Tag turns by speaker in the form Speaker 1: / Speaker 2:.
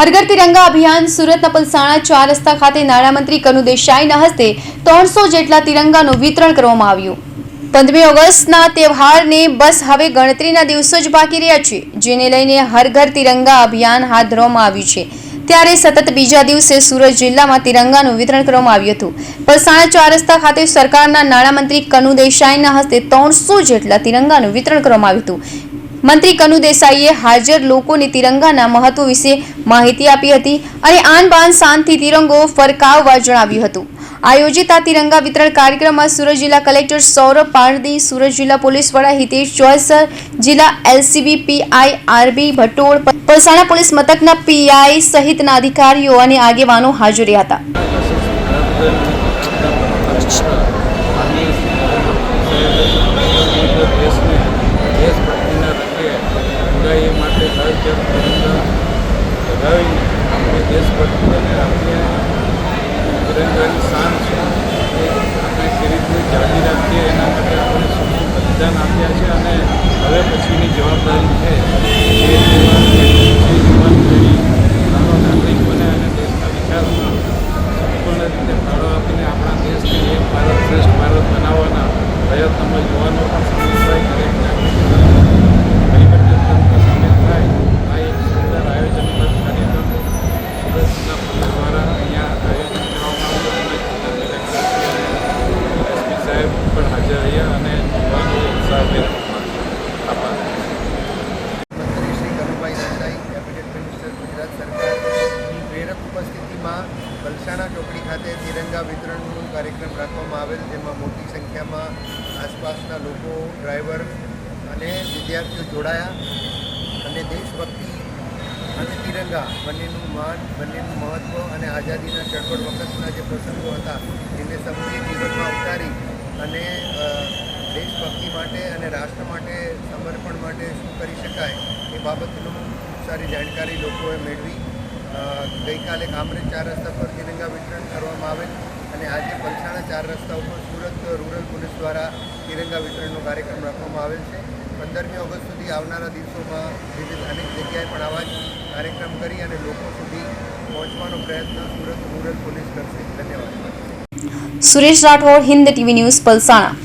Speaker 1: હરઘર તિરંગા અભિયાન સુરતના પલસાણા ચાર રસ્તા ખાતે નાણામંત્રી કનુ દેસાઈના હસ્તે ત્રણસો જેટલા તિરંગાનું વિતરણ કરવામાં આવ્યું. પંદરમી ઓગસ્ટના તહેવારને બસ હવે ગણતરીના દિવસો જ બાકી રહ્યા છે, જેને લઈને હરઘર તિરંગા અભિયાન હાથ ધરવામાં આવ્યું છે. ત્યારે સતત બીજા દિવસે સુરત જિલ્લામાં તિરંગાનું વિતરણ કરવામાં આવ્યું હતું. પલસાણા ચાર રસ્તા ખાતે સરકારના નાણામંત્રી કનુ દેસાઈના હસ્તે ત્રણસો જેટલા તિરંગાનું વિતરણ કરવામાં આવ્યું હતું. મંત્રી કનુ દેસાઈએ હાજર લોકોને તિરંગાના મહત્વ વિશે માહિતી આપી હતી અને આન બાન શાનથી તિરંગો ફરકાવવા જણાવ્યું હતું. આયોજિત આ તિરંગા વિતરણ કાર્યક્રમમાં સુરત જિલ્લા કલેક્ટર સૌરભ પારદી, સુરત જિલ્લા પોલીસ વડા હિતેશ ચોયસર જિલ્લા LCB PI RB Bhatol Palsana police મથકના પીઆઈ સહિતના અધિકારીઓ અને આગેવાનો હાજર હતા.
Speaker 2: આપણી તિરંગાની શાન છે આપણે કેવી રીતે જાળવી રાખીએ એના માટે આપણે શું શું આપ્યા છે અને હવે પછીની જવાબદારી છે એ યુવાન પેઢી નાનો અને દેશના વિકાસમાં સંપૂર્ણ રીતે ફાળો આપીને આપણા દેશને એક ભારત શ્રેષ્ઠ ભારત બનાવવાના પ્રયત્નોમાં યુવાનો પણ સામેલ થાય દરેક નાગરિક પરિવર્તન તંત્ર સામેલ થાય આ એક સુંદર આયોજનબદ્ધ કાર્યક્રમ સુરત જિલ્લા પોલીસ દ્વારા અહીંયા આયોજન કરવામાં આવ્યું અને જિલ્લા કલેક્ટર અને એસપી સાહેબ પણ હાજર રહ્યા અને યુવાનોએ ઉત્સાહભેર આભાર
Speaker 3: મંત્રી શ્રી કનુભાઈ દેસાઈ કેબિનેટ મિનિસ્ટર ગુજરાત સરકારની પ્રેરક ઉપસ્થિતિમાં વલસાણા ચોકડી ખાતે તિરંગા વિતરણનો કાર્યક્રમ રાખવામાં આવેલ, જેમાં મોટી સંખ્યામાં આસપાસના લોકો, ડ્રાઈવર અને વિદ્યાર્થીઓ જોડાયા અને દેશભક્તિ અને તિરંગા બંનેનું માન, બંનેનું મહત્ત્વ અને આઝાદીના ચળવળ વખતના જે પ્રસંગો હતા, એને સમજી જીવનમાં ઉતારી અને દેશભક્તિ માટે અને રાષ્ટ્ર માટે સમર્પણ માટે શું કરી શકાય એ બાબતનું સારી જાણકારી લોકોએ મેળવી. ગઈકાલે કામરેજ ચાર રસ્તા પર તિરંગા વિતરણ કરવામાં આવેલ અને આજે પલસાણા ચાર રસ્તા ઉપર સુરત રૂરલ પોલીસ દ્વારા તિરંગા વિતરણનો કાર્યક્રમ રાખવામાં આવેલ છે. પંદરમી ઓગસ્ટ સુધી આવનારા દિવસોમાં વિવિધ અનેક જગ્યાએ પણ આવા જ કાર્યક્રમ કરી અને લોકો સુધી પહોંચવાનો પ્રયત્ન સુરત રૂરલ પોલીસ કરશે. ધન્યવાદ.
Speaker 1: Suresh Rathod, Hind TV news, Palsana.